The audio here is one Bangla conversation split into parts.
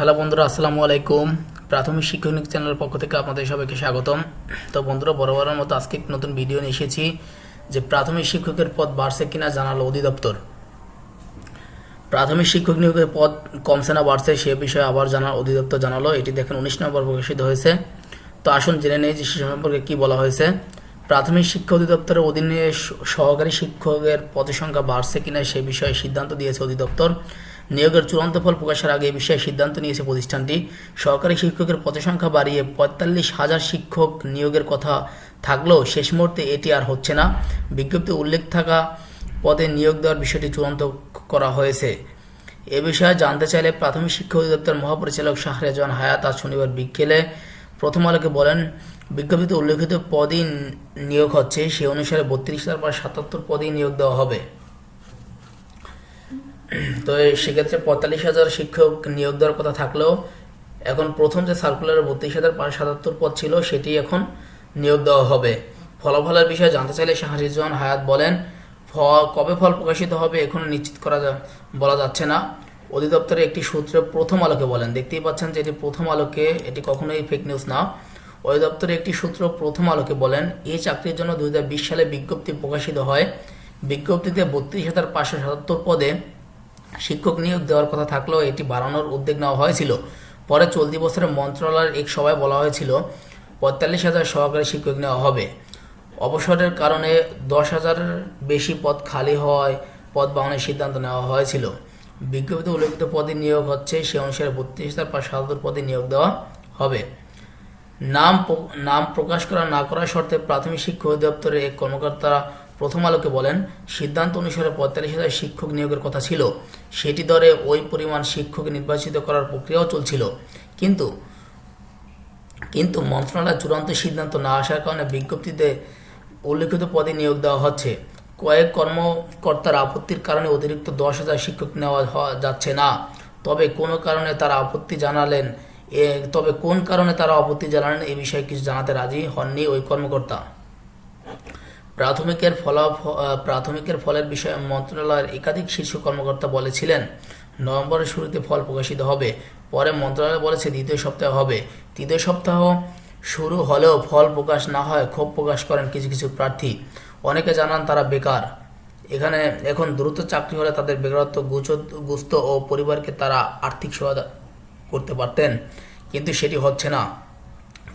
হ্যালো বন্ধুরা, আসসালামু আলাইকুম। প্রাথমিক শিক্ষক নিক চ্যানেলের পক্ষ থেকে আপনাদের সবাইকে স্বাগতম। তো বন্ধুরা, বরাবরের মতো আজকে একটি নতুন ভিডিও নিয়ে এসেছি, যে প্রাথমিক শিক্ষকের পদ বাড়ছে কিনা জানালো অধিদপ্তর। প্রাথমিক শিক্ষক নিয়োগের পদ কমছে না বাড়ছে, সে বিষয়ে আবার জানার অধিদপ্তর জানালো। এটি দেখেন উনিশ নম্বর প্রকাশিত হয়েছে। তো আসুন জেনে নেই যে সে সম্পর্কে কী বলা হয়েছে। প্রাথমিক শিক্ষা অধিদপ্তরের অধীনে সহকারী শিক্ষকের পদের সংখ্যা বাড়ছে কিনা সে বিষয়ে সিদ্ধান্ত দিয়েছে অধিদপ্তর। নিয়োগের চূড়ান্ত ফল প্রকাশের আগে এই বিষয়ে সিদ্ধান্ত নিয়েছে প্রতিষ্ঠানটি। সরকারি শিক্ষকের পদের সংখ্যা বাড়িয়ে পঁয়তাল্লিশ হাজার শিক্ষক নিয়োগের কথা থাকলেও শেষ মুহূর্তে এটি আর হচ্ছে না। বিজ্ঞপ্তি উল্লেখ থাকা পদে নিয়োগ দেওয়ার বিষয়টি চূড়ান্ত করা হয়েছে। এ বিষয়ে জানতে চাইলে প্রাথমিক শিক্ষা অধিদপ্তর মহাপরিচালক শাহরেজান হায়াত আজ শনিবার বিকেলে প্রথম আলোকে বলেন, বিজ্ঞপ্তিতে উল্লেখিত পদই নিয়োগ হচ্ছে, সে অনুসারে বত্রিশ হাজার সাতাত্তর পদই নিয়োগ দেওয়া হবে। তো সেক্ষেত্রে পঁয়তাল্লিশ হাজার শিক্ষক নিয়োগ দেওয়ার কথা থাকলেও এখন প্রথম যে সার্কুলারে বত্রিশ হাজার পাঁচশো সাতাত্তর পদ ছিল, সেটি এখন নিয়োগ দেওয়া হবে। ফলাফলের বিষয়ে জানতে চাইলে শাহরিজান হায়াত বলেন, ফ- কবে ফল প্রকাশিত হবে এখনও নিশ্চিত করা বলা যাচ্ছে না। অধিদপ্তরের একটি সূত্রে প্রথম আলোকে বলেন, দেখতেই পাচ্ছেন যে এটি প্রথম আলোকে, এটি কখনোই ফেক নিউজ না। অধিদপ্তরের একটি সূত্র প্রথম আলোকে বলেন, এই চাকরির জন্য দু হাজার বিশ সালে বিজ্ঞপ্তি প্রকাশিত হয়। বিজ্ঞপ্তিতে বত্রিশ হাজার পাঁচশো সাতাত্তর পদে শিক্ষক নিয়োগ দেওয়ার কথা থাকলেও এটি বাড়ানোর উদ্যোগ নেওয়া হয়েছিল। পরে চলতি বছরে মন্ত্রণালয়ের এক সভায় বলা হয়েছিল, পঁয়তাল্লিশ হাজার সহকারী শিক্ষক নেওয়া হবে। অবসরের কারণে দশ হাজারের বেশি পদ খালি হওয়ায় পদ বাড়ানোর সিদ্ধান্ত নেওয়া হয়েছিল। বিজ্ঞপ্তিতে উল্লেখিত পদে নিয়োগ হচ্ছে, সে অনুসারে বত্রিশ হাজার পাঁচশো সাতাত্তর পদে নিয়োগ দেওয়া হবে। নাম নাম প্রকাশ করা না করার শর্তে প্রাথমিক শিক্ষা অধিদপ্তরের এক কর্মকর্তা প্রথম আলোকে বলেন, সিদ্ধান্ত অনুসারে পঁয়তাল্লিশ হাজার শিক্ষক নিয়োগের কথা ছিল। সেটি দরে ওই পরিমাণ শিক্ষক নির্বাচিত করার প্রক্রিয়াও চলছিল। কিন্তু কিন্তু মন্ত্রণালয়ের চূড়ান্ত সিদ্ধান্ত না আসার কারণে বিজ্ঞপ্তিতে উল্লেখিত পদে নিয়োগ দেওয়া হচ্ছে। কয়েক কর্মকর্তার আপত্তির কারণে অতিরিক্ত দশ হাজার শিক্ষক নেওয়া যাচ্ছে না। তবে কোনো কারণে তারা আপত্তি জানালেন তবে কোন কারণে তারা আপত্তি জানালেন এ বিষয়ে কিছু জানাতে রাজি হননি ওই কর্মকর্তা। প্রাথমিকের ফলাফ প্রাথমিকের ফলের বিষয়ে মন্ত্রণালয়ের একাধিক শীর্ষ কর্মকর্তা বলেছিলেন, নভেম্বরের শুরুতে ফল প্রকাশিত হবে, পরে মন্ত্রণালয় বলেছে দ্বিতীয় সপ্তাহে হবে। তৃতীয় সপ্তাহ শুরু হলেও ফল প্রকাশ না হয়, ক্ষোভ প্রকাশ করেন কিছু কিছু প্রার্থী। অনেকে জানান তারা বেকার। এখানে এখন দ্রুত চাকরি হলে তাদের বেকারত্ব গুস্ত ও পরিবারকে তারা আর্থিক সহায়তা করতে পারতেন, কিন্তু সেটি হচ্ছে না।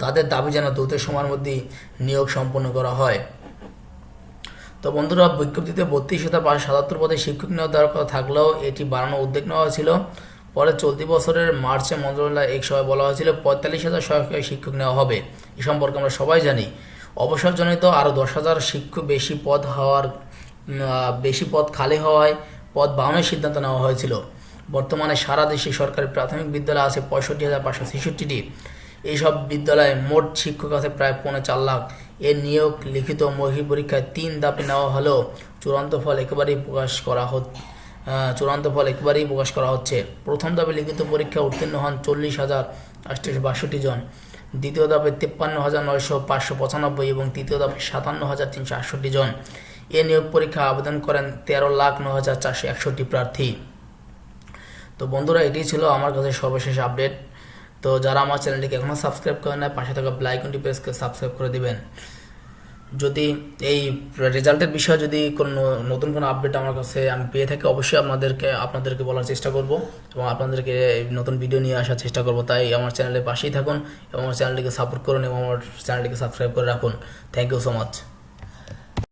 তাদের দাবি যেন দ্রুত সময়ের মধ্যেই নিয়োগ সম্পন্ন করা হয়। তো বন্ধুরা, বিজ্ঞপ্তিতে বত্রিশ হাজার পাঁচশো সাতাত্তর পদে শিক্ষক নিয়োগ দেওয়ার কথা থাকলেও এটি বাড়ানোর উদ্যোগ নেওয়া হয়েছিল। পরে চলতি বছরের মার্চে মন্ত্রণালয় এক সময় বলা হয়েছিল, পঁয়তাল্লিশ হাজার সরকারি শিক্ষক নেওয়া হবে। এ সম্পর্কে আমরা সবাই জানি। অবসরজনিত আরও দশ হাজার শিক্ষক বেশি পদ হওয়ার বেশি পদ খালি হওয়ায় পদ বাড়ানোর সিদ্ধান্ত নেওয়া হয়েছিল। বর্তমানে সারা দেশে সরকারি প্রাথমিক বিদ্যালয় আছে পঁয়ষট্টি হাজার পাঁচশো ছেষট্টিটি। এইসব বিদ্যালয়ে মোট শিক্ষক আছে প্রায় পৌনে চার লাখ। এর নিয়োগ লিখিত মৌখিক পরীক্ষায় তিন ধাপে নেওয়া হলেও চূড়ান্ত ফল একেবারেই প্রকাশ করা হচ্ছে চূড়ান্ত ফল একেবারেই প্রকাশ করা হচ্ছে। প্রথম ধাপে লিখিত পরীক্ষা উত্তীর্ণ হন চল্লিশ হাজার আটশোশো বাষট্টি জন। দ্বিতীয় ধাপে তিপ্পান্ন হাজার নয়শো পাঁচশো পঁচানব্বই এবং তৃতীয় ধাপে সাতান্ন হাজার তিনশো আটষট্টি জন। এ নিয়োগ পরীক্ষা আবেদন করেন তেরো লাখ ন হাজার চারশো একষট্টি প্রার্থী। তো বন্ধুরা এটাই ছিল আমার কাছে সর্বশেষ আপডেট। তো যারা আমার চ্যানেলটিকে এখনও সাবস্ক্রাইব করেন না পাশে থাকা ব্লাইকনটি প্রেস করে সাবস্ক্রাইব করে দিবেন। যদি এই রেজাল্টের বিষয়ে যদি কোনো নতুন কোনো আপডেট আমার কাছে আমি পেয়ে থাকি, অবশ্যই আপনাদেরকে আপনাদেরকে বলার চেষ্টা করব এবং আপনাদেরকে নতুন ভিডিও নিয়ে আসার চেষ্টা করব। তাই আমার চ্যানেলের পাশেই থাকুন এবং আমার চ্যানেলটিকে সাপোর্ট করুন এবং আমার চ্যানেলটিকে সাবস্ক্রাইব করে রাখুন। Thank you so much